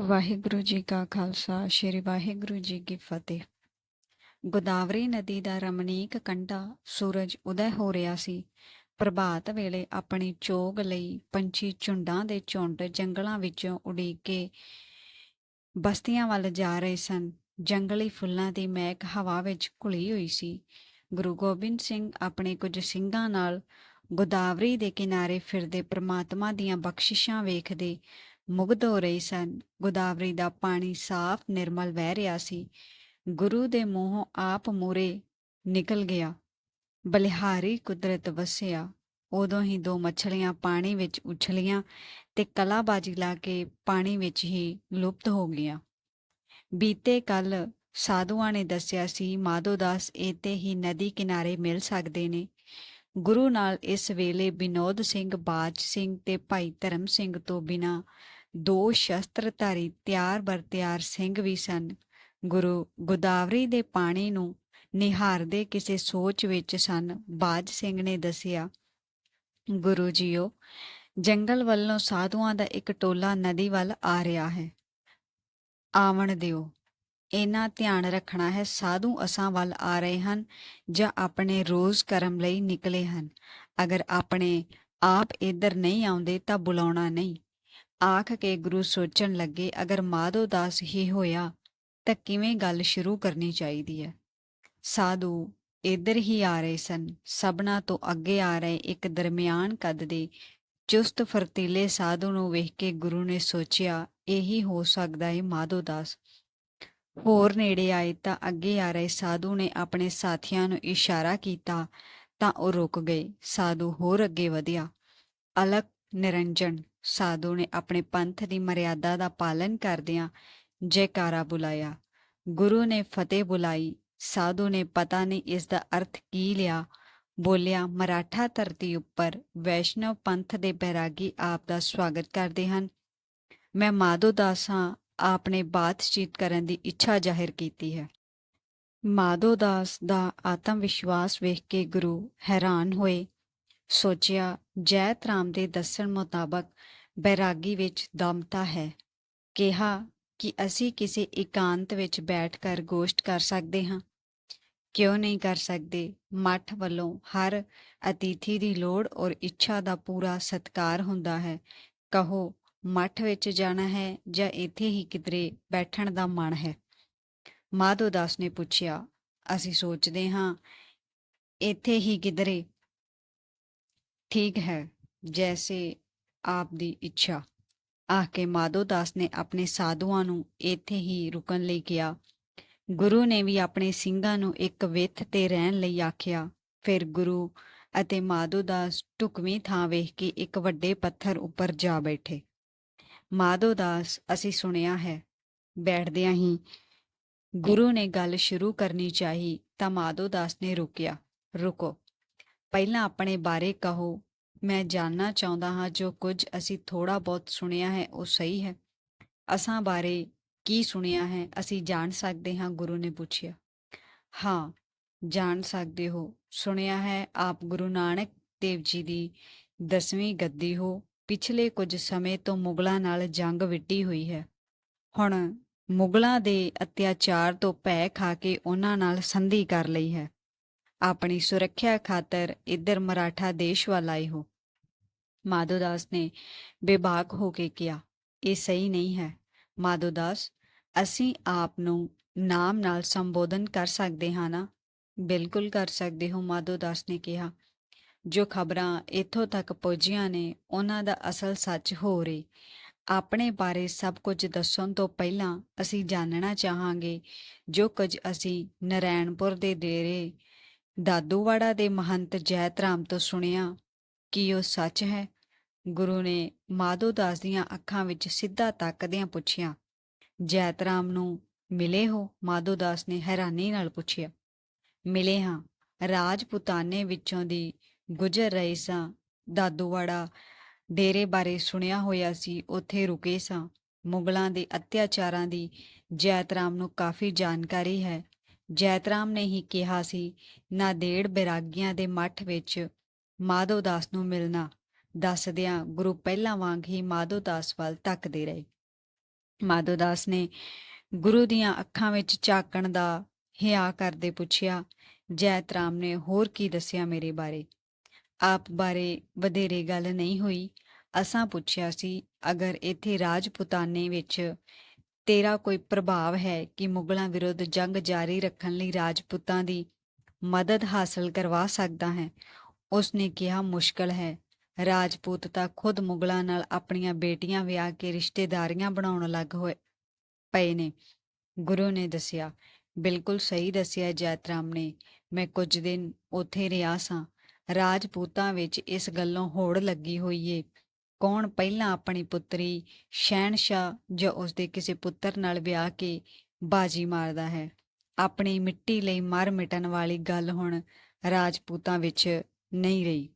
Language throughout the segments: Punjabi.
ਵਾਹਿਗੁਰੂ ਜੀ ਕਾ ਖਾਲਸਾ, ਸ੍ਰੀ ਵਾਹਿਗੁਰੂ ਜੀ ਕੀ ਫਤਿਹ। ਗੋਦਾਵਰੀ ਨਦੀ ਦਾ ਰਮਣੀਕ ਕੰਢਾ ਸੂਰਜ ਉਦੈ ਹੋ ਰਿਹਾ ਸੀ। ਪ੍ਰਭਾਤ ਵੇਲੇ ਆਪਣੀ ਚੋਗ ਲਈ ਪੰਛੀ ਝੁੰਡਾਂ ਦੇ ਝੁੰਡ ਜੰਗਲਾਂ ਵਿੱਚੋਂ ਉਡੀਕ ਕੇ ਬਸਤੀਆਂ ਵੱਲ ਜਾ ਰਹੇ ਸਨ। ਜੰਗਲੀ ਫੁੱਲਾਂ ਦੀ ਮਹਿਕ ਹਵਾ ਵਿੱਚ ਘੁਲੀ ਹੋਈ ਸੀ। ਗੁਰੂ ਗੋਬਿੰਦ ਸਿੰਘ ਆਪਣੇ ਕੁਝ ਸਿੰਘਾਂ ਨਾਲ ਗੋਦਾਵਰੀ ਦੇ ਕਿਨਾਰੇ ਫਿਰਦੇ ਪ੍ਰਮਾਤਮਾ ਦੀਆਂ ਬਖਸ਼ਿਸ਼ਾਂ ਵੇਖਦੇ ਮੁਗਧ ਹੋ ਰਹੇ ਸਨ। ਗੋਦਾਵਰੀ ਦਾ ਪਾਣੀ ਸਾਫ਼, ਨਿਰਮਲ ਵਹਿ ਰਿਹਾ ਸੀ। ਗੁਰੂ ਦੇ ਮੂੰਹੋਂ ਆਪ ਮੂਰੇ ਨਿਕਲ ਗਿਆ। ਬਲਿਹਾਰੀ ਕੁਦਰਤ ਵਸਿਆ। ਉਦੋਂ ਹੀ ਦੋ ਮੱਛਲੀਆਂ ਪਾਣੀ ਵਿੱਚ ਉਛਲੀਆਂ ਤੇ ਕਲਾਬਾਜੀ ਲਾ ਕੇ ਪਾਣੀ ਵਿੱਚ ਹੀ ਲੁਪਤ ਹੋ ਗਈਆਂ। ਬੀਤੇ ਕੱਲ ਸਾਧੂਆਂ ਨੇ ਦੱਸਿਆ ਸੀ, ਮਾਧੋਦਾਸ ਇੱਥੇ ਹੀ ਨਦੀ ਕਿਨਾਰੇ ਮਿਲ ਸਕਦੇ ਨੇ। ਗੁਰੂ ਨਾਲ ਇਸ ਵੇਲੇ ਵਿਨੋਦ ਸਿੰਘ, ਬਾਜ ਸਿੰਘ ਤੇ ਭਾਈ ਧਰਮ ਸਿੰਘ ਤੋਂ ਬਿਨਾ ਦੋ ਸ਼ਸਤਰਧਾਰੀ ਤਿਆਰ ਬਰ ਤਿਆਰ ਸਿੰਘ ਵੀ ਸਨ। ਗੁਰੂ ਗੋਦਾਵਰੀ ਦੇ ਪਾਣੀ ਨੂੰ ਨਿਹਾਰਦੇ ਕਿਸੇ ਸੋਚ ਵਿੱਚ ਸਨ, ਬਾਜ ਸਿੰਘ ਨੇ ਦੱਸਿਆ, ਗੁਰੂ ਜੀਓ, ਜੰਗਲ ਵੱਲੋਂ ਸਾਧੂਆਂ ਦਾ ਇੱਕ ਟੋਲਾ ਨਦੀ ਵੱਲ ਆ ਰਿਹਾ ਹੈ। ਆਵਣ ਦਿਓ। ਇਹਨਾਂ ਧਿਆਨ ਰੱਖਣਾ ਹੈ, ਸਾਧੂ ਅਸਾਂ ਵੱਲ ਆ ਰਹੇ ਹਨ ਜਾਂ ਆਪਣੇ ਰੋਜ਼ ਕਰਮ ਲਈ ਨਿਕਲੇ ਹਨ। ਅਗਰ ਆਪਣੇ ਆਪ ਇੱਧਰ ਨਹੀਂ ਆਉਂਦੇ ਤਾਂ ਬੁਲਾਉਣਾ ਨਹੀਂ। ਆਖ ਕੇ ਗੁਰੂ ਸੋਚਣ ਲੱਗੇ, ਅਗਰ ਮਾਧੋ ਦਾਸ ਹੀ ਹੋਇਆ ਤਾਂ ਕਿਵੇਂ ਗੱਲ ਸ਼ੁਰੂ ਕਰਨੀ ਚਾਹੀਦੀ ਹੈ? ਸਾਧੂ ਇੱਧਰ ਹੀ ਆ ਰਹੇ ਸਨ। ਸਭਨਾ ਤੋਂ ਅੱਗੇ ਆ ਰਹੇ ਇੱਕ ਦਰਮਿਆਨ ਕੱਦ ਦੇ ਚੁਸਤ ਫਰਤੀਲੇ ਸਾਧੂ ਨੂੰ ਵੇਖ ਕੇ ਗੁਰੂ ਨੇ ਸੋਚਿਆ, ਇਹੀ ਹੋ ਸਕਦਾ ਹੈ ਮਾਧੋ ਦਾਸ। ਹੋਰ ਨੇੜੇ ਆਏ ਤਾਂ ਅੱਗੇ ਆ ਰਹੇ ਸਾਧੂ ਨੇ ਆਪਣੇ ਸਾਥੀਆਂ ਨੂੰ ਇਸ਼ਾਰਾ ਕੀਤਾ ਤਾਂ ਉਹ ਰੁਕ ਗਏ। ਸਾਧੂ ਹੋਰ ਅੱਗੇ ਵਧਿਆ। ਅਲਕ ਨਿਰੰਜਨ, ਸਾਧੂ ਨੇ ਆਪਣੇ ਪੰਥ ਦੀ ਮਰਿਆਦਾ ਦਾ ਪਾਲਨ ਕਰਦਿਆਂ ਜੈਕਾਰਾ ਬੁਲਾਇਆ। ਗੁਰੂ ਨੇ ਫਤਿਹ ਬੁਲਾਈ। ਸਾਧੂ ਨੇ ਪਤਾ ਨਹੀਂ ਇਸ ਦਾ ਅਰਥ ਕੀ ਲਿਆ। ਬੋਲਿਆ, ਮਰਾਠਾ ਧਰਤੀ ਉੱਪਰ ਵੈਸ਼ਨਵ ਪੰਥ ਦੇ ਬੈਰਾਗੀ ਆਪ ਦਾ ਸਵਾਗਤ ਕਰਦੇ ਹਨ। ਮੈਂ ਮਾਧੋ ਦਾਸ ਹਾਂ। ਆਪਣੇ ਬਾਤਚੀਤ ਕਰਨ ਦੀ ਇੱਛਾ ਜ਼ਾਹਿਰ ਕੀਤੀ ਹੈ। ਮਾਧੋ ਦਾਸ ਦਾ ਆਤਮ ਵਿਸ਼ਵਾਸ ਵੇਖ ਕੇ ਗੁਰੂ ਹੈਰਾਨ ਹੋਏ। ਸੋਚਿਆ, ਜੈਤ ਰਾਮ ਦੇ ਦੱਸਣ ਮੁਤਾਬਕ ਬੈਰਾਗੀ ਵਿੱਚ ਦਮਤਾ ਹੈ। ਕਿਹਾ ਕਿ ਅਸੀਂ ਕਿਸੇ ਇਕਾਂਤ ਵਿੱਚ ਬੈਠ ਕਰ ਗੋਸ਼ਟ ਕਰ ਸਕਦੇ ਹਾਂ। ਕਿਉਂ ਨਹੀਂ ਕਰ ਸਕਦੇ? ਮੱਠ ਵੱਲੋਂ ਹਰ ਅਤੀਥੀ ਦੀ ਲੋੜ ਔਰ ਇੱਛਾ ਦਾ ਪੂਰਾ ਸਤਕਾਰ ਹੁੰਦਾ ਹੈ। ਕਹੋ ਮੱਠ ਵਿੱਚ ਜਾਣਾ ਹੈ ਜਾਂ ਇੱਥੇ ਹੀ ਕਿਧਰੇ ਬੈਠਣ ਦਾ ਮਨ ਹੈ? ਮਾਧੋ ਦਾਸ ਨੇ ਪੁੱਛਿਆ, ਅਸੀਂ ਸੋਚਦੇ ਹਾਂ ਇੱਥੇ ਹੀ ਕਿਧਰੇ। ਠੀਕ ਹੈ, ਜੈਸੇ ਆਪ ਦੀ ਇੱਛਾ। ਆਖ ਕੇ ਮਾਧੋ ਦਾਸ ਨੇ ਆਪਣੇ ਸਾਧੂਆਂ ਨੂੰ ਇੱਥੇ ਹੀ ਰੁਕਣ ਲਈ ਕਿਹਾ। ਗੁਰੂ ਨੇ ਵੀ ਆਪਣੇ ਸਿੰਘਾਂ ਨੂੰ ਇੱਕ ਵਿੱਥ ਤੇ ਰਹਿਣ ਲਈ ਆਖਿਆ। ਫਿਰ ਗੁਰੂ ਅਤੇ ਮਾਧੋ ਦਾਸ ਢੁਕਵੀਂ ਥਾਂ ਵੇਖ ਕੇ ਇੱਕ ਵੱਡੇ ਪੱਥਰ ਉੱਪਰ ਜਾ ਬੈਠੇ। ਮਾਧੋ ਦਾਸ ਅਸੀਂ ਸੁਣਿਆ ਹੈ। ਬੈਠਦਿਆਂ ਹੀ ਗੁਰੂ ਨੇ ਗੱਲ ਸ਼ੁਰੂ ਕਰਨੀ ਚਾਹੀ ਤਾਂ ਮਾਧੋ ਦਾਸ ਨੇ ਰੁਕਿਆ, ਰੁਕੋ, ਪਹਿਲਾਂ ਆਪਣੇ ਬਾਰੇ ਕਹੋ। ਮੈਂ ਜਾਣਨਾ ਚਾਹੁੰਦਾ ਹਾਂ ਜੋ ਕੁਝ ਅਸੀਂ ਥੋੜਾ ਬਹੁਤ ਸੁਣਿਆ ਹੈ, ਉਹ ਸਹੀ ਹੈ। ਅਸਾਂ ਬਾਰੇ ਕੀ ਸੁਣਿਆ ਹੈ, ਅਸੀਂ ਜਾਣ ਸਕਦੇ ਹਾਂ, ਗੁਰੂ ਨੇ ਪੁੱਛਿਆ। ਹਾਂ, ਜਾਣ ਸਕਦੇ ਹੋ। ਸੁਣਿਆ ਹੈ, ਆਪ ਗੁਰੂ ਨਾਨਕ ਦੇਵ ਜੀ ਦੀ ਦਸਵੀਂ ਗੱਦੀ ਹੋ। ਪਿਛਲੇ ਕੁਝ ਸਮੇਂ ਤੋਂ ਮੁਗਲਾਂ ਨਾਲ ਜੰਗ ਵਿੱਢੀ ਹੋਈ ਹੈ। ਹੁਣ ਮੁਗਲਾਂ ਦੇ ਅਤਿਆਚਾਰ ਤੋਂ ਭੈ ਖਾ ਕੇ ਉਹਨਾਂ ਨਾਲ ਸੰਧੀ ਕਰ ਲਈ ਹੈ। ਆਪਣੀ ਸੁਰੱਖਿਆ ਖਾਤਰ ਇੱਧਰ ਮਰਾਠਾ ਦੇਸ਼ ਵੱਲ ਆਏ ਹੋ। ਮਾਧੋਦਾਸ ਨੇ ਬੇਬਾਕ ਹੋ ਕੇ ਕਿਹਾ, ਇਹ ਸਹੀ ਨਹੀਂ ਹੈ। ਮਾਧੋਦਾਸ, ਅਸੀਂ ਆਪ ਨੂੰ ਨਾਮ ਨਾਲ ਸੰਬੋਧਨ ਕਰ ਸਕਦੇ ਹਾਂ ਨਾ? ਬਿਲਕੁਲ ਕਰ ਸਕਦੇ ਹੋ, ਮਾਧੋਦਾਸ ਨੇ ਕਿਹਾ। ਜੋ ਖਬਰਾਂ ਇੱਥੋਂ ਤੱਕ ਪਹੁੰਚੀਆਂ ਨੇ, ਉਹਨਾਂ ਦਾ ਅਸਲ ਸੱਚ ਹੋ ਰਹੀ। ਆਪਣੇ ਬਾਰੇ ਸਭ ਕੁਝ ਦੱਸਣ ਤੋਂ ਪਹਿਲਾਂ ਅਸੀਂ ਜਾਣਨਾ ਚਾਹਾਂਗੇ, ਜੋ ਕੁਝ ਅਸੀਂ ਨਰੈਣਪੁਰ ਦੇ ਡੇਰੇ ਦਾਦੂਵਾੜਾ ਦੇ ਮਹੰਤ ਜੈਤ ਰਾਮ ਤੋਂ ਸੁਣਿਆ, ਕੀ ਉਹ ਸੱਚ ਹੈ? ਗੁਰੂ ਨੇ ਮਾਧੋ ਦਾਸ ਦੀਆਂ ਅੱਖਾਂ ਵਿੱਚ ਸਿੱਧਾ ਤੱਕਦਿਆਂ ਪੁੱਛਿਆ। ਜੈਤ ਰਾਮ ਨੂੰ ਮਿਲੇ ਹੋ? ਮਾਧੋ ਦਾਸ ਨੇ ਹੈਰਾਨੀ ਨਾਲ ਪੁੱਛਿਆ। ਮਿਲੇ ਹਾਂ। ਰਾਜਪੂਤਾਨੇ ਵਿੱਚੋਂ ਦੀ ਗੁਜ਼ਰ ਰਹੇ ਸਾਂ। ਦਾਦੂਵਾੜਾ ਡੇਰੇ ਬਾਰੇ ਸੁਣਿਆ ਹੋਇਆ ਸੀ, ਉੱਥੇ ਰੁਕੇ ਸਾਂ। ਮੁਗਲਾਂ ਦੇ ਅਤਿਆਚਾਰਾਂ ਦੀ ਜੈਤਰਾਮ ਨੂੰ ਕਾਫੀ ਜਾਣਕਾਰੀ ਹੈ। ਜੈਤਰਾਮ ਨੇ ਹੀ ਕਿਹਾ ਸੀ ਨਾਦੇੜ ਬੈਰਾਗੀਆਂ ਦੇ ਮੱਠ ਵਿੱਚ ਮਾਧੋ ਦਾਸ ਨੂੰ ਮਿਲਣਾ। ਦੱਸਦਿਆਂ ਗੁਰੂ ਪਹਿਲਾਂ ਵਾਂਗ ਹੀ ਮਾਧੋ ਦਾਸ ਵੱਲ ਤੱਕਦੇ ਰਹੇ। ਮਾਧੋਦਾਸ ਨੇ ਗੁਰੂ ਦੀਆਂ ਅੱਖਾਂ ਵਿੱਚ ਝਾਕਣ ਦਾ ਹਿਆ ਕਰਦੇ ਪੁੱਛਿਆ, ਜੈਤਰਾਮ ਨੇ ਹੋਰ ਕੀ ਦੱਸਿਆ ਮੇਰੇ ਬਾਰੇ? ਆਪ ਬਾਰੇ ਵਧੇਰੇ ਗੱਲ ਨਹੀਂ ਹੋਈ। ਅਸਾਂ ਪੁੱਛਿਆ ਸੀ, ਅਗਰ ਇੱਥੇ ਰਾਜਪੂਤਾਨੇ ਵਿੱਚ ਤੇਰਾ ਕੋਈ ਪ੍ਰਭਾਵ ਹੈ ਕਿ ਮੁਗਲਾਂ ਵਿਰੁੱਧ ਜੰਗ ਜਾਰੀ ਰੱਖਣ ਲਈ ਰਾਜਪੂਤਾਂ ਦੀ ਮਦਦ ਹਾਸਲ ਕਰਵਾ ਸਕਦਾ ਹੈ? ਉਸ ਨੇ ਕਿਹਾ, ਮੁਸ਼ਕਲ ਹੈ। ਰਾਜਪੂਤ ਤਾਂ ਖੁਦ ਮੁਗਲਾਂ ਨਾਲ ਆਪਣੀਆਂ ਬੇਟੀਆਂ ਵਿਆਹ ਕੇ ਰਿਸ਼ਤੇਦਾਰੀਆਂ ਬਣਾਉਣ ਲੱਗ ਹੋਏ, ਪਏ ਨੇ। ਗੁਰੂ ਨੇ ਦੱਸਿਆ, ਬਿਲਕੁਲ ਸਹੀ ਦੱਸਿਆ, ਜੈਤਰਾਮ ਨੇ। ਮੈਂ ਕੁਝ ਦਿਨ ਉੱਥੇ ਰਿਹਾ ਸਾਂ। ਰਾਜਪੂਤਾਂ ਵਿੱਚ ਇਸ ਗੱਲੋਂ ਹੋੜ ਲੱਗੀ ਹੋਈ ਏ। ਕੌਣ ਪਹਿਲਾਂ ਆਪਣੀ ਪੁੱਤਰੀ ਸ਼ਹਿਨशाह ਜਾਂ ਉਸਦੇ ਕਿਸੇ ਪੁੱਤਰ ਨਾਲ ਵਿਆਹ ਕੇ ਬਾਜੀ ਮਾਰਦਾ ਹੈ? ਆਪਣੀ ਮਿੱਟੀ ਲਈ ਮਰ ਮਿਟਣ ਵਾਲੀ ਗੱਲ ਹੁਣ ਰਾਜਪੂਤਾਂ ਵਿੱਚ ਨਹੀਂ ਰਹੀ।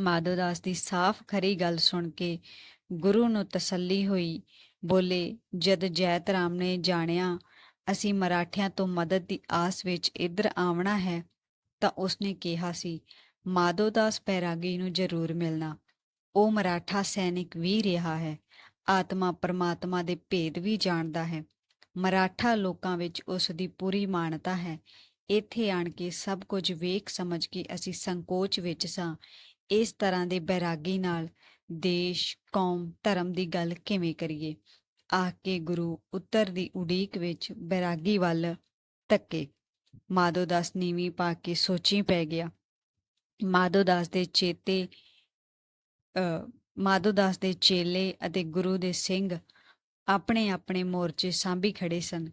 ਮਾਧੋਦਾਸ ਦੀ ਸਾਫ਼ ਖਰੀ ਗੱਲ ਸੁਣ ਕੇ ਗੁਰੂ ਨੂੰ ਤਸੱਲੀ ਹੋਈ, ਬੋਲੇ, ਜਦ ਜੈਤ ਰਾਮ ਨੇ ਜਾਣਿਆ, ਅਸੀਂ ਮਰਾਠਿਆਂ ਤੋਂ ਮਦਦ ਦੀ ਆਸ ਵਿੱਚ ਇੱਧਰ ਆਉਣਾ ਹੈ ਤਾਂ ਉਸਨੇ ਕਿਹਾ ਸੀ ਮਾਧੋਦਾਸ ਪੈਰਾਗੀ ਨੂੰ ਜ਼ਰੂਰ ਮਿਲਣਾ। ਉਹ ਮਰਾਠਾ ਸੈਨਿਕ ਵੀ ਰਿਹਾ ਹੈ। ਆਤਮਾ ਪਰਮਾਤਮਾ ਦੇ ਭੇਦ ਵੀ ਜਾਣਦਾ ਹੈ। ਮਰਾਠਾ ਲੋਕਾਂ ਵਿੱਚ ਉਸ ਦੀ ਪੂਰੀ ਮਾਨਤਾ ਹੈ। ਇੱਥੇ ਆਣ ਕੇ ਸਭ ਕੁਝ ਵੇਖ ਸਮਝ ਕੇ ਅਸੀਂ ਸੰਕੋਚ ਵਿੱਚ ਸਾਂ। ਇਸ ਤਰ੍ਹਾਂ ਦੇ ਬੈਰਾਗੀ ਨਾਲ ਦੇਸ਼, ਕੌਮ, ਧਰਮ ਦੀ ਗੱਲ ਕਿਵੇਂ ਕਰੀਏ? ਆ ਕੇ ਗੁਰੂ ਉੱਤਰ ਦੀ ਉਡੀਕ ਵਿੱਚ ਬੈਰਾਗੀ ਵੱਲ ਤੱਕੇ ਮਾਧੋ ਦਾਸ ਨੀਵੀਂ ਪਾ ਕੇ ਸੋਚੀ ਪੈ ਗਿਆ। ਮਾਧੋ ਦਾਸ ਦੇ ਚੇਤੇ ਅ, ਮਾਧੋਦਾਸ ਦੇ ਚੇਲੇ ਅਤੇ ਗੁਰੂ ਦੇ ਸਿੰਘ ਆਪਣੇ ਆਪਣੇ ਮੋਰਚੇ ਸਾਂਭੀ ਖੜੇ ਸਨ।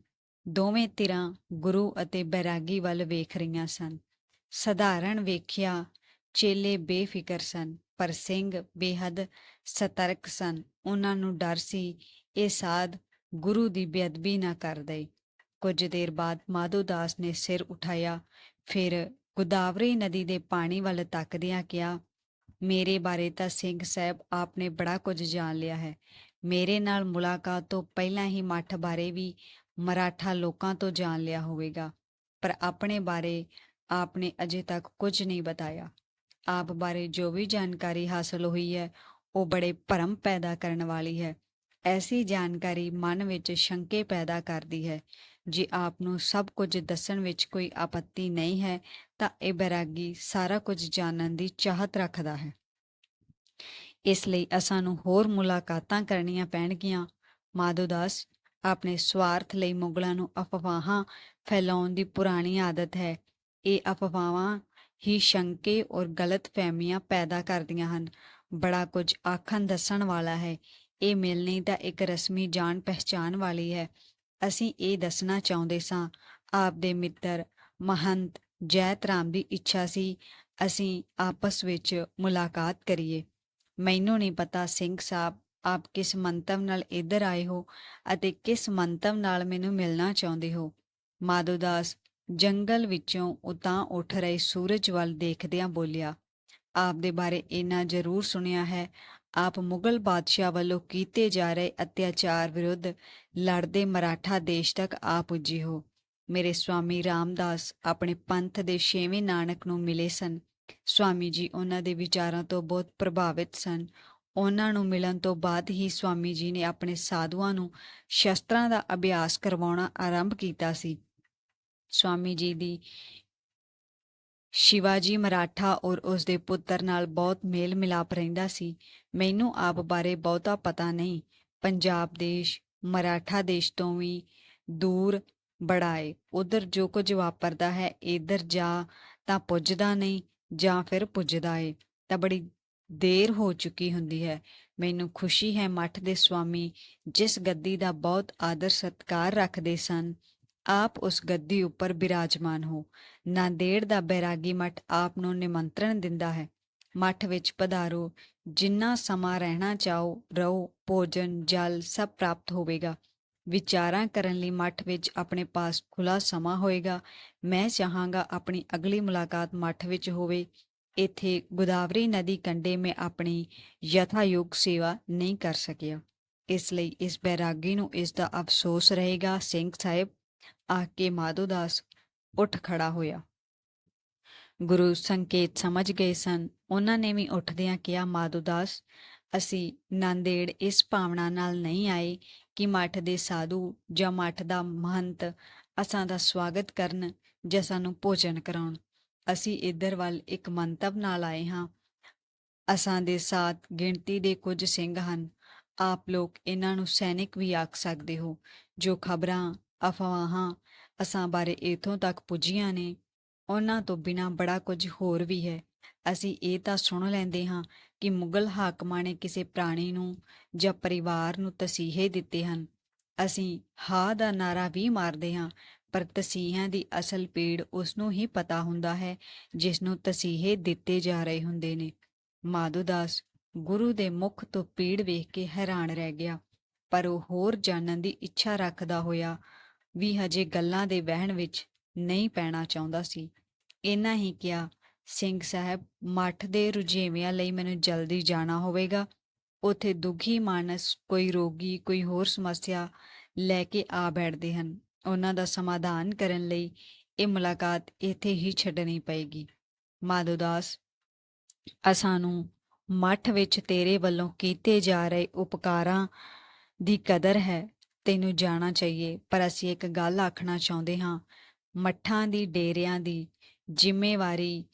ਦੋਵੇਂ ਧਿਰਾਂ ਗੁਰੂ ਅਤੇ ਬੈਰਾਗੀ ਵੱਲ ਵੇਖ ਰਹੀਆਂ ਸਨ। ਸਧਾਰਨ ਵੇਖਿਆ ਚੇਲੇ ਬੇਫਿਕਰ ਸਨ ਪਰ ਸਿੰਘ ਬੇਹੱਦ ਸਤਰਕ ਸਨ। ਉਹਨਾਂ ਨੂੰ ਡਰ ਸੀ ਇਹ ਸਾਧ ਗੁਰੂ ਦੀ ਬੇਅਦਬੀ ਨਾ ਕਰ ਦੇ ਕੁਝ ਦੇਰ ਬਾਅਦ ਮਾਧੋਦਾਸ ਨੇ ਸਿਰ ਉਠਾਇਆ। ਫਿਰ ਗੋਦਾਵਰੀ ਨਦੀ ਦੇ ਪਾਣੀ ਵੱਲ ਤੱਕਦਿਆਂ ਕਿਹਾ, ਮੇਰੇ ਬਾਰੇ ਤਾਂ ਸਿੰਘ ਸਾਹਿਬ ਆਪਨੇ ਬੜਾ ਕੁਝ ਜਾਣ ਲਿਆ ਹੈ। ਮੇਰੇ ਨਾਲ ਮੁਲਾਕਾਤ ਤੋਂ ਪਹਿਲਾਂ ਹੀ ਮੱਠ ਬਾਰੇ ਵੀ ਮਰਾਠਾ ਲੋਕਾਂ ਤੋਂ ਜਾਣ ਲਿਆ ਹੋਵੇਗਾ, ਪਰ ਆਪਣੇ ਬਾਰੇ ਆਪਨੇ ਅਜੇ ਤੱਕ ਕੁਝ ਨਹੀਂ ਬਤਾਇਆ। ਆਪ ਬਾਰੇ ਜੋ ਵੀ ਜਾਣਕਾਰੀ ਹਾਸਲ ਹੋਈ ਹੈ, ਉਹ ਬੜੇ ਭਰਮ ਪੈਦਾ ਕਰਨ ਵਾਲੀ ਹੈ। ਐਸੀ ਜਾਣਕਾਰੀ ਮਨ ਵਿੱਚ ਸ਼ੰਕੇ ਪੈਦਾ ਕਰਦੀ ਹੈ। ਜੇ ਆਪ ਨੂੰ ਸਭ ਕੁਝ ਦੱਸਣ ਵਿੱਚ ਕੋਈ ਆਪੱਤੀ ਨਹੀਂ ਹੈ, ਤਾਂ ਇਹ ਬੈਰਾਗੀ ਸਾਰਾ ਕੁਝ ਜਾਣਨ ਦੀ ਚਾਹਤ ਰੱਖਦਾ ਹੈ। ਇਸ ਲਈ ਅਸਾਂ ਨੂੰ ਹੋਰ ਮੁਲਾਕਾਤਾਂ ਕਰਨੀਆਂ ਪੈਣਗੀਆਂ। ਮਾਧੋਦਾਸ ਆਪਣੇ ਸਵਾਰਥ ਲਈ ਮੁਗਲਾਂ ਨੂੰ ਅਫਵਾਹਾਂ ਫੈਲਾਉਣ ਦੀ ਪੁਰਾਣੀ ਆਦਤ ਹੈ। ਇਹ ਅਫਵਾਹਾਂ ਹੀ ਸ਼ੰਕੇ ਔਰ ਗਲਤ ਫਹਿਮੀਆਂ ਪੈਦਾ ਕਰਦੀਆਂ ਹਨ। ਬੜਾ ਕੁਝ ਆਖਣ ਦੱਸਣ ਵਾਲਾ ਹੈ। ਇਹ ਮਿਲਣੀ ਤਾਂ ਇੱਕ ਰਸਮੀ ਜਾਣ ਪਹਿਚਾਨ ਵਾਲੀ ਹੈ। ਅਸੀਂ ਇਹ ਦੱਸਣਾ ਚਾਹੁੰਦੇ ਸਾਂ, ਆਪ ਦੇ ਮਿੱਤਰ ਮਹੰਤ ਜੈਤ ਰਾਮ ਦੀ ਇੱਛਾ ਸੀ ਅਸੀਂ ਆਪਸ ਵਿੱਚ ਮੁਲਾਕਾਤ ਕਰੀਏ। ਮੈਨੂੰ ਨਹੀਂ ਪਤਾ ਸਿੰਘ ਸਾਹਿਬ, ਆਪ ਕਿਸ ਮੰਤਵ ਨਾਲ ਇੱਧਰ ਆਏ ਹੋ ਅਤੇ ਕਿਸ ਮੰਤਵ ਨਾਲ ਮੈਨੂੰ ਮਿਲਣਾ ਚਾਹੁੰਦੇ ਹੋ? ਮਾਧੋਦਾਸ ਜੰਗਲ ਵਿੱਚੋਂ ਉਤਾਂ ਉੱਠ ਰਹੇ ਸੂਰਜ ਵੱਲ ਦੇਖਦਿਆਂ ਬੋਲਿਆ, ਆਪ ਦੇ ਬਾਰੇ ਇੰਨਾ ਜ਼ਰੂਰ ਸੁਣਿਆ ਹੈ ਆਪ ਮੁਗਲ ਬਾਦਸ਼ਾਹ ਵੱਲੋਂ ਕੀਤੇ ਜਾ ਰਹੇ ਅਤਿਆਚਾਰ ਵਿਰੁੱਧ ਲੜਦੇ ਮਰਾਠਾ ਦੇਸ਼ ਤੱਕ ਆ ਪੁੱਜੇ ਹੋ। ਮੇਰੇ ਸਵਾਮੀ ਰਾਮਦਾਸ ਆਪਣੇ ਪੰਥ ਦੇ ਛੇਵੇਂ ਨਾਨਕ ਨੂੰ ਮਿਲੇ ਸਨ। ਸਵਾਮੀ ਜੀ ਉਹਨਾਂ ਦੇ ਵਿਚਾਰਾਂ ਤੋਂ ਬਹੁਤ ਪ੍ਰਭਾਵਿਤ ਸਨ। ਉਹਨਾਂ ਨੂੰ ਮਿਲਣ ਤੋਂ ਬਾਅਦ ਹੀ ਸਵਾਮੀ ਜੀ ਨੇ ਆਪਣੇ ਸਾਧੂਆਂ ਨੂੰ ਸ਼ਸਤਰਾਂ ਦਾ ਅਭਿਆਸ ਕਰਵਾਉਣਾ ਆਰੰਭ ਕੀਤਾ ਸੀ। ਸਵਾਮੀ ਜੀ ਦੀ ਸ਼ਿਵਾਜੀ ਮਰਾਠਾ ਔਰ ਉਸ ਦੇ ਪੁੱਤਰ ਨਾਲ ਬਹੁਤ ਮੇਲ ਮਿਲਾਪ ਰਹਿੰਦਾ ਸੀ। ਮੈਨੂੰ ਆਪ ਬਾਰੇ ਬਹੁਤਾ ਪਤਾ ਨਹੀਂ। ਪੰਜਾਬ ਦੇਸ਼, ਮਰਾਠਾ ਦੇਸ਼ ਤੋਂ ਵੀ ਦੂਰ ਬੜਾ ਏ। ਉਧਰ ਜੋ ਕੁਝ ਵਾਪਰਦਾ ਹੈ, ਇਧਰ ਜਾ ਤਾਂ ਪੁੱਜਦਾ ਨਹੀਂ ਜਾਂ ਫਿਰ ਪੁੱਜਦਾ ਏ। ਤਾਂ ਬੜੀ ਦੇਰ ਹੋ ਚੁੱਕੀ ਹੁੰਦੀ ਹੈ। ਮੈਨੂੰ ਖੁਸ਼ੀ ਹੈ ਮੱਠ ਦੇ ਸਵਾਮੀ ਜਿਸ ਗੱਦੀ ਦਾ ਬਹੁਤ ਆਦਰ ਸਤਕਾਰ ਰੱਖਦੇ ਸਨ। ਆਪ ਉਸ ਗੱਦੀ ਉੱਪਰ ਬਿਰਾਜਮਾਨ ਹੋ। ਨਾਂਦੇੜ ਦਾ ਬੈਰਾਗੀ ਮੱਠ ਆਪ ਨੂੰ ਨਿਮੰਤਰਣ ਦਿੰਦਾ ਹੈ। ਮੱਠ ਵਿੱਚ ਪਧਾਰੋ, ਜਿੰਨਾ ਸਮਾਂ ਰਹਿਣਾ ਚਾਹੋ, ਰਹੋ, ਭੋਜਨ, ਜਲ ਸਭ ਪ੍ਰਾਪਤ ਹੋਵੇਗਾ। ਵਿਚਾਰਾਂ ਕਰਨ ਲਈ ਮੱਠ ਵਿੱਚ ਆਪਣੇ ਪਾਸ ਖੁੱਲਾ ਸਮਾਂ ਹੋਏਗਾ। ਮੈਂ ਚਾਹਾਂਗਾ ਆਪਣੀ ਅਗਲੀ ਮੁਲਾਕਾਤ ਮੱਠ ਵਿੱਚ ਹੋਵੇ। ਇੱਥੇ ਗੋਦਾਵਰੀ ਨਦੀ ਕੰਢੇ ਮੈਂ ਆਪਣੀ ਯਥਾਯੋਗ ਸੇਵਾ ਨਹੀਂ ਕਰ ਸਕਿਆ। ਇਸ ਲਈ ਇਸ ਬੈਰਾਗੀ ਨੂੰ ਇਸ ਦਾ ਅਫਸੋਸ ਰਹੇਗਾ। ਸਿੰਘ ਸਾਹਿਬ ਆਖ ਕੇ ਮਾਧੋਦਾਸ ਉੱਠ ਖੜਾ ਹੋਇਆ। ਗੁਰੂ ਸੰਕੇਤ ਸਮਝ ਗਏ ਸਨ। ਉਹਨਾਂ ਨੇ ਵੀ ਉੱਠਦਿਆਂ ਕਿਹਾ ਮਾਧੋਦਾਸ ਅਸੀਂ ਨਾਂਦੇੜ ਇਸ ਭਾਵਨਾ ਨਾਲ ਨਹੀਂ ਆਏ ਕਿ ਮੱਠ ਦੇ ਸਾਧੂ ਜਾਂ ਮੱਠ ਦਾ ਮਹੰਤ ਅਸਾਂ ਦਾ ਸਵਾਗਤ ਕਰਨ ਜਾਂ ਸਾਨੂੰ ਭੋਜਨ ਕਰਾਉਣ। ਅਸੀਂ ਇੱਧਰ ਵੱਲ ਇੱਕ ਮੰਤਵ ਨਾਲ ਆਏ ਹਾਂ। ਅਸਾਂ ਦੇ ਸਾਥ ਗਿਣਤੀ ਦੇ ਕੁਝ ਸਿੰਘ ਹਨ। ਆਪ ਲੋਕ ਇਹਨਾਂ ਨੂੰ ਸੈਨਿਕ ਵੀ ਆਖ ਸਕਦੇ ਹੋ, ਜੋ ਖਬਰਾਂ ਅਫਵਾਹਾਂ ਅਸਾਂ ਬਾਰੇ ਇਥੋਂ ਤੱਕ ਪੁੱਜੀਆਂ ਨੇ। ਉਹਨਾਂ ਤੋਂ ਬਿਨਾਂ ਬੜਾ ਕੁਝ ਹੋਰ ਵੀ ਹੈ। ਅਸੀਂ ਇਹ ਤਾਂ ਸੁਣ ਲੈਂਦੇ ਹਾਂ ਕਿ ਮੁਗਲ ਹਾਕਮਾਂ ਨੇ ਕਿਸੇ ਪ੍ਰਾਣੀ ਨੂੰ ਜਾਂ ਪਰਿਵਾਰ ਨੂੰ ਤਸੀਹੇ ਦਿੱਤੇ ਹਨ। ਅਸੀਂ ਹਾਂ ਦਾ ਨਾਰਾ ਵੀ ਮਾਰਦੇ ਹਾਂ, ਪਰ ਤਸੀਹਿਆਂ ਦੀ ਅਸਲ ਪੀੜ ਉਸ ਨੂੰ ਹੀ ਪਤਾ ਹੁੰਦਾ ਹੈ ਜਿਸ ਨੂੰ ਤਸੀਹੇ ਦਿੱਤੇ ਜਾ ਰਹੇ ਹੁੰਦੇ ਨੇ। ਮਾਧੋਦਾਸ ਗੁਰੂ ਦੇ ਮੁਖ ਤੋਂ ਪੀੜ ਵੇਖ ਕੇ ਹੈਰਾਨ ਰਹਿ ਗਿਆ, ਪਰ ਉਹ ਹੋਰ ਜਾਣਨ ਦੀ ਇੱਛਾ ਰੱਖਦਾ ਹੋਇਆ ਵੀ ਹਜੇ ਗੱਲਾਂ ਦੇ ਵਹਿਣ ਵਿੱਚ ਨਹੀਂ ਪੈਣਾ ਚਾਹੁੰਦਾ ਸੀ। ਇਨਾ ਹੀ ਕਿਹਾ, ਸਿੰਘ ਸਾਹਿਬ, ਮੱਠ ਦੇ ਰੁਝੇਵਿਆਂ ਲਈ ਮੈਨੂੰ ਜਲਦੀ ਜਾਣਾ ਹੋਵੇਗਾ। ਉਥੇ ਦੁਖੀ ਮਾਨਸ, ਕੋਈ ਰੋਗੀ, ਕੋਈ ਹੋਰ ਸਮੱਸਿਆ ਲੈ ਕੇ ਆ ਬੈਠਦੇ ਹਨ। ਉਹਨਾਂ ਦਾ ਸਮਾਧਾਨ ਕਰਨ ਲਈ ਇਹ ਮੁਲਾਕਾਤ ਇੱਥੇ ਹੀ ਛੱਡਣੀ ਪਏਗੀ। ਮਾਧੋਦਾਸ ਅਸਾਂ ਨੂੰ ਮੱਠ ਵਿੱਚ ਤੇਰੇ ਵੱਲੋਂ ਕੀਤੇ ਜਾ ਰਹੇ ਉਪਕਾਰਾਂ ਦੀ ਕਦਰ ਹੈ। ਤੈਨੂੰ ਜਾਣਾ ਚਾਹੀਏ, ਪਰ ਅਸੀਂ ਇੱਕ ਗੱਲ ਆਖਣਾ ਚਾਹੁੰਦੇ ਹਾਂ। ਮੱਠਾਂ ਦੀ, ਡੇਰਿਆਂ ਦੀ ਜ਼ਿੰਮੇਵਾਰੀ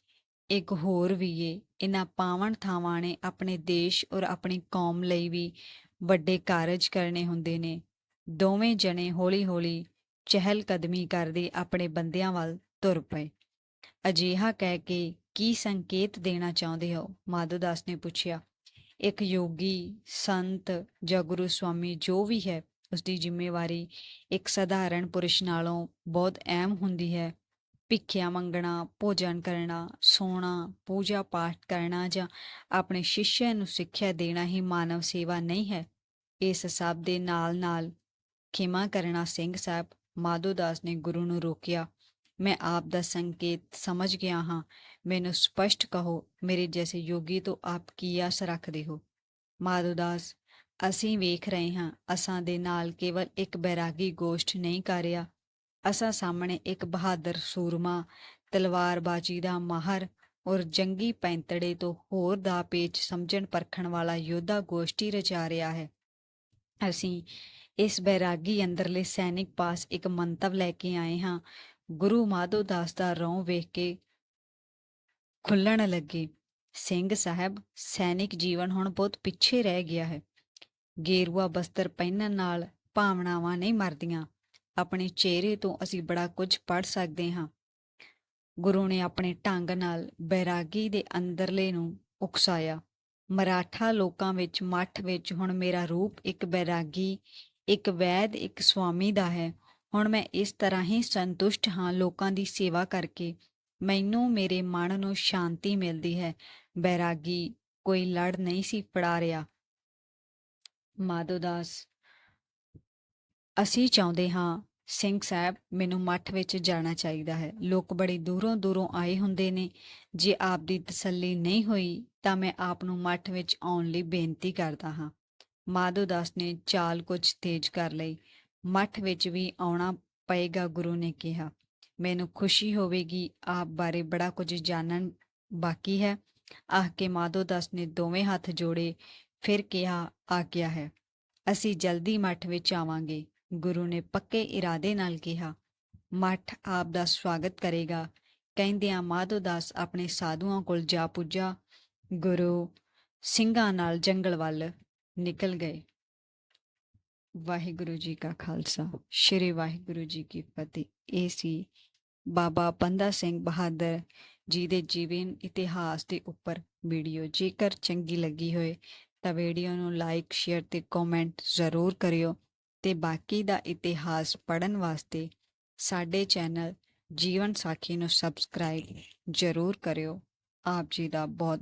ਇੱਕ ਹੋਰ ਵੀ ਏ। ਇਹਨਾਂ ਪਾਵਨ ਥਾਵਾਂ ਨੇ ਆਪਣੇ ਦੇਸ਼ ਔਰ ਆਪਣੀ ਕੌਮ ਲਈ ਵੀ ਵੱਡੇ ਕਾਰਜ ਕਰਨੇ ਹੁੰਦੇ ਨੇ। ਦੋਵੇਂ ਜਣੇ ਹੌਲੀ-ਹੌਲੀ ਚਹਿਲ ਕਦਮੀ ਕਰਦੇ ਆਪਣੇ ਬੰਦਿਆਂ ਵੱਲ ਤੁਰ ਪਏ। ਅਜਿਹਾ ਕਹਿ ਕੇ ਕੀ ਸੰਕੇਤ ਦੇਣਾ ਚਾਹੁੰਦੇ ਹੋ? ਮਾਧੋਦਾਸ ਨੇ ਪੁੱਛਿਆ। ਇੱਕ ਯੋਗੀ, ਸੰਤ ਜਾਂ ਗੁਰੂ ਸਵਾਮੀ ਜੋ ਵੀ ਹੈ ਉਸ ਦੀ ਜ਼ਿੰਮੇਵਾਰੀ ਇੱਕ ਸਧਾਰਨ ਪੁਰਸ਼ ਨਾਲੋਂ ਬਹੁਤ ਅਹਿਮ ਹੁੰਦੀ ਹੈ। ਭਿੱਖਿਆ ਮੰਗਣਾ, ਭੋਜਨ ਕਰਨਾ, ਸੋਣਾ, ਪੂਜਾ ਪਾਠ ਕਰਨਾ ਜਾਂ ਆਪਣੇ ਸ਼ਿਸ਼ਿਆਂ ਨੂੰ ਸਿੱਖਿਆ ਦੇਣਾ ਹੀ ਮਾਨਵ ਸੇਵਾ ਨਹੀਂ ਹੈ। ਇਸ ਸਭ ਦੇ ਨਾਲ-ਨਾਲ ਖਿਮਾ ਕਰਨਾ ਸਿੰਘ ਸਾਹਿਬ ਮਾਧੋਦਾਸ ਨੇ ਗੁਰੂ ਨੂੰ ਰੋਕਿਆ, ਮੈਂ ਆਪ ਦਾ ਸੰਕੇਤ ਸਮਝ ਗਿਆ ਹਾਂ। ਮੈਨੂੰ ਸਪਸ਼ਟ ਕਹੋ, ਮੇਰੇ ਜੈਸੇ ਯੋਗੀ ਤੋਂ ਆਪ ਕੀ ਆਸ ਰੱਖਦੇ ਹੋ? ਮਾਧੋਦਾਸ ਅਸੀਂ ਵੇਖ ਰਹੇ ਹਾਂ, ਅਸਾਂ ਦੇ ਨਾਲ ਕੇਵਲ ਇੱਕ ਬੈਰਾਗੀ ਗੋਸ਼ਟ ਨਹੀਂ ਕਰ ਰਿਹਾ ਅਸਾਂ ਸਾਹਮਣੇ ਇੱਕ ਬਹਾਦਰ ਸੂਰਮਾ, ਤਲਵਾਰਬਾਜ਼ੀ ਦਾ ਮਾਹਰ ਔਰ ਜੰਗੀ ਪੈਂਤੜੇ ਤੋਂ ਹੋਰ ਦਾ ਪੇਚ ਸਮਝਣ ਪਰਖਣ ਵਾਲਾ ਯੋਧਾ ਗੋਸ਼ਟੀ ਰਚਾ ਰਿਹਾ ਹੈ। ਅਸੀਂ ਇਸ ਬੈਰਾਗੀ ਅੰਦਰਲੇ ਸੈਨਿਕ ਪਾਸ ਇੱਕ ਮੰਤਵ ਲੈ ਕੇ ਆਏ ਹਾਂ। ਗੁਰੂ ਮਾਧੋਦਾਸ ਦਾ ਰੌਂ ਵੇਖ ਕੇ ਖੁੱਲਣ ਲੱਗੇ। ਸਿੰਘ ਸਾਹਿਬ, ਸੈਨਿਕ ਜੀਵਨ ਹੁਣ ਬਹੁਤ ਪਿੱਛੇ ਰਹਿ ਗਿਆ ਹੈ। ਗੇਰੂਆ ਬਸਤਰ ਪਹਿਨਣ ਨਾਲ ਭਾਵਨਾਵਾਂ ਨਹੀਂ ਮਰਦੀਆਂ। ਆਪਣੇ ਚਿਹਰੇ ਤੋਂ ਅਸੀਂ ਬੜਾ ਕੁਝ ਪੜ ਸਕਦੇ ਹਾਂ। ਗੁਰੂ ਨੇ ਆਪਣੇ ਢੰਗ ਨਾਲ ਬੈਰਾਗੀ ਦੇ ਅੰਦਰਲੇ ਨੂੰ ਉਕਸਾਇਆ। ਮਰਾਠਾ ਲੋਕਾਂ ਵਿੱਚ ਮੱਠ ਵਿੱਚ ਹੁਣ ਮੇਰਾ ਰੂਪ ਇੱਕ ਬੈਰਾਗੀ, ਇੱਕ ਵੈਦ, ਇੱਕ ਸੁਆਮੀ ਦਾ ਹੈ। ਹੁਣ ਮੈਂ ਇਸ ਤਰ੍ਹਾਂ ਹੀ ਸੰਤੁਸ਼ਟ ਹਾਂ ਲੋਕਾਂ ਦੀ ਸੇਵਾ ਕਰਕੇ। ਮੈਨੂੰ ਮੇਰੇ ਮਨ ਨੂੰ ਸ਼ਾਂਤੀ ਮਿਲਦੀ ਹੈ। ਬੈਰਾਗੀ ਕੋਈ ਲੜ ਨਹੀਂ ਸੀ ਫੜਾ ਰਿਹਾ। ਮਾਧੋਦਾਸ ਅਸੀਂ ਚਾਹੁੰਦੇ ਹਾਂ ਸਿੰਘ ਸਾਹਿਬ ਮੈਨੂੰ ਮੱਠ ਵਿੱਚ ਜਾਣਾ ਚਾਹੀਦਾ ਹੈ। ਲੋਕ ਬੜੀ ਦੂਰੋਂ ਦੂਰੋਂ ਆਏ ਹੁੰਦੇ ਨੇ। ਜੇ ਆਪ ਦੀ ਤਸੱਲੀ ਨਹੀਂ ਹੋਈ ਤਾਂ ਮੈਂ ਆਪ ਨੂੰ ਮੱਠ ਵਿੱਚ ਆਉਣ ਲਈ ਬੇਨਤੀ ਕਰਦਾ ਹਾਂ। ਮਾਧੋਦਾਸ ਨੇ ਚਾਲ ਕੁਝ ਤੇਜ਼ ਕਰ ਲਈ। ਮੱਠ ਵਿੱਚ ਵੀ ਆਉਣਾ ਪਏਗਾ, ਗੁਰੂ ਨੇ ਕਿਹਾ। ਮੈਨੂੰ ਖੁਸ਼ੀ ਹੋਵੇਗੀ, ਆਪ ਬਾਰੇ ਬੜਾ ਕੁਝ ਜਾਣਨ ਬਾਕੀ ਹੈ। ਆਹ ਕੇ ਮਾਧੋਦਾਸ ਨੇ ਦੋਵੇਂ ਹੱਥ ਜੋੜੇ। ਫਿਰ ਕਿਹਾ, ਆ ਗਿਆ ਹੈ। ਅਸੀਂ ਜਲਦੀ ਮੱਠ ਵਿੱਚ ਆਵਾਂਗੇ। ਗੁਰੂ ਨੇ ਪੱਕੇ ਇਰਾਦੇ ਨਾਲ ਕਿਹਾ, ਮੱਠ ਆਪ ਦਾ ਸਵਾਗਤ ਕਰੇਗਾ। ਕਹਿੰਦਿਆਂ ਮਾਧੋਦਾਸ ਆਪਣੇ ਸਾਧੂਆਂ ਕੋਲ ਜਾ ਪੁੱਜਾ। ਗੁਰੂ ਸਿੰਘਾਂ ਨਾਲ ਜੰਗਲ ਵੱਲ ਨਿਕਲ ਗਏ। ਵਾਹਿਗੁਰੂ ਜੀ ਕਾ ਖਾਲਸਾ। ਸ੍ਰੀ ਵਾਹਿਗੁਰੂ ਜੀ ਕੀ ਫਤਿਹ। ਇਹ ਸੀ ਬਾਬਾ ਬੰਦਾ ਸਿੰਘ ਬਹਾਦਰ ਜੀ ਦੇ ਜੀਵਨ ਇਤਿਹਾਸ ਦੇ ਉੱਪਰ ਵੀਡੀਓ। ਜੇਕਰ ਚੰਗੀ ਲੱਗੀ ਹੋਏ ਤਾਂ ਵੀਡੀਓ ਨੂੰ ਲਾਈਕ ਸ਼ੇਅਰ ਤੇ ਕਮੈਂਟ ਜ਼ਰੂਰ ਕਰਿਓ ਤੇ ਬਾਕੀ ਦਾ ਇਤਿਹਾਸ ਪੜਨ ਵਾਸਤੇ ਸਾਡੇ ਚੈਨਲ ਜੀਵਨ ਸਾਖੀ ਨੂੰ ਸਬਸਕ੍ਰਾਈਬ ਜ਼ਰੂਰ ਕਰਿਓ। ਆਪ ਜੀ ਦਾ ਬਹੁਤ